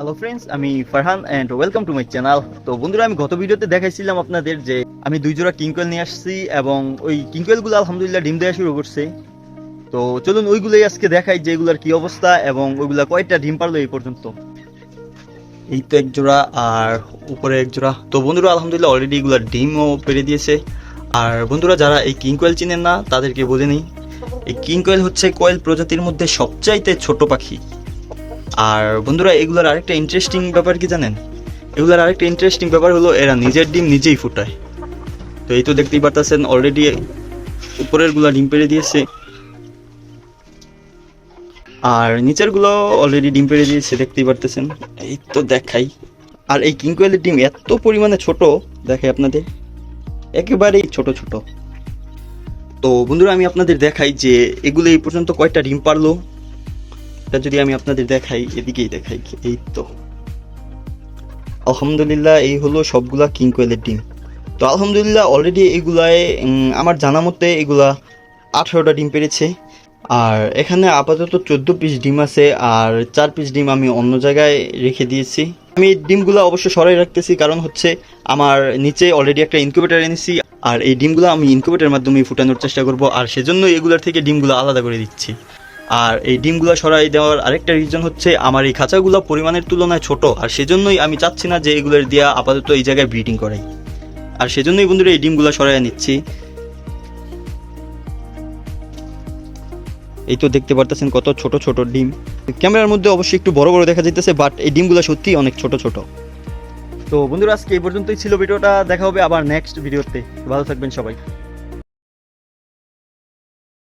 Hello friends আমি Farhan and welcome to my channel তো বন্ধুরা, আমি গত ভিডিওতে দেখাইছিলাম আপনাদের যে আমি দুই জোড়া কিংকোয়েল নিয়ে আসছি এবং ওই কিংকোয়েলগুলো আলহামদুলিল্লাহ ডিম দেওয়া শুরু করছে। তো চলুন ওইগুলোই আজকে দেখাই যে এগুলার কি অবস্থা এবং ওইগুলা কয়টা ডিম পারল এই পর্যন্ত। এই তো এক জোড়া আর উপরে এক জোড়া। তো বন্ধুরা, আলহামদুলিল্লাহ অলরেডি এগুলার ডিমও পেরে দিয়েছে। আর বন্ধুরা, যারা এই কিং কোয়েল চিনেন না, তাদেরকে বলে নিই। এই কিং কোয়েল হচ্ছে কোয়েল প্রজাতির মধ্যে সবচাইতে ছোট পাখি। আর বন্ধুরা, এগুলোর আরেকটা ইন্টারেস্টিং ব্যাপার কি জানেন? এগুলোর আরেকটা ইন্টারেস্টিং ব্যাপার হলো, এরা নিজের ডিম নিজেই ফুটায়। তো এই তো দেখতেই পারতেছেন অলরেডি উপরেরগুলা ডিম পেড়ে দিয়েছে। আর নিচেরগুলো অলরেডি ডিম পেড়ে দিয়েছে, দেখতেই পারতেছেন। এই তো দেখাই। আর এই কিংকোয়েলের ডিম এত পরিমাণে ছোট, দেখাই আপনাদের। একেবারেই ছোট ছোট। তো বন্ধুরা, আমি আপনাদের দেখাই যে এগুলো এই পর্যন্ত কয়টা ডিম পারল। এটা যদি আমি আপনাদের দেখাই, এদিকেই দেখাই, এই তো। আলহামদুলিল্লাহ, এই হলো সবগুলা কিং কোয়েলের ডিম। তো আলহামদুলিল্লাহ অলরেডি এগুলায় আমার জানা মতে এগুলা আঠারোটা ডিম পেরেছে। আর এখানে আপাতত চোদ্দ পিস ডিম আছে, আর চার পিস ডিম আমি অন্য জায়গায় রেখে দিয়েছি। আমি ডিমগুলো অবশ্য সরাই রাখতেছি, কারণ হচ্ছে আমার নিচে অলরেডি একটা ইনকিউবেটার এনেছি, আর এই ডিমগুলো আমি ইনকিউবেটারের মাধ্যমে ফুটানোর চেষ্টা করব, আর সেজন্য এগুলোর থেকে ডিমগুলো আলাদা করে দিচ্ছি। আর এই ডিমগুলো সরাই দেওয়ার আরেকটা রিজন হচ্ছে আমার এই খাঁচাগুলো পরিমাণের তুলনায় ছোট, আর সেজন্যই আমি চাচ্ছি না যে এগুলোর দিয়া আপাতত এই জায়গায় ব্রিডিং করাই। আর সেজন্যই বন্ধুরা এই ডিমগুলো সরাই নিচ্ছি। এই তো দেখতে পারতেছেন কত ছোট ছোট ডিম। ক্যামেরার মধ্যে অবশ্যই একটু বড় বড় দেখা যাইতেছে বাট এই ডিমগুলো সত্যি অনেক ছোট ছোট। তো বন্ধুরা, আজকে এই পর্যন্তই ছিল। ভিডিওটা দেখা হবে আবার নেক্সট ভিডিওতে ভালো থাকবেন সবাই।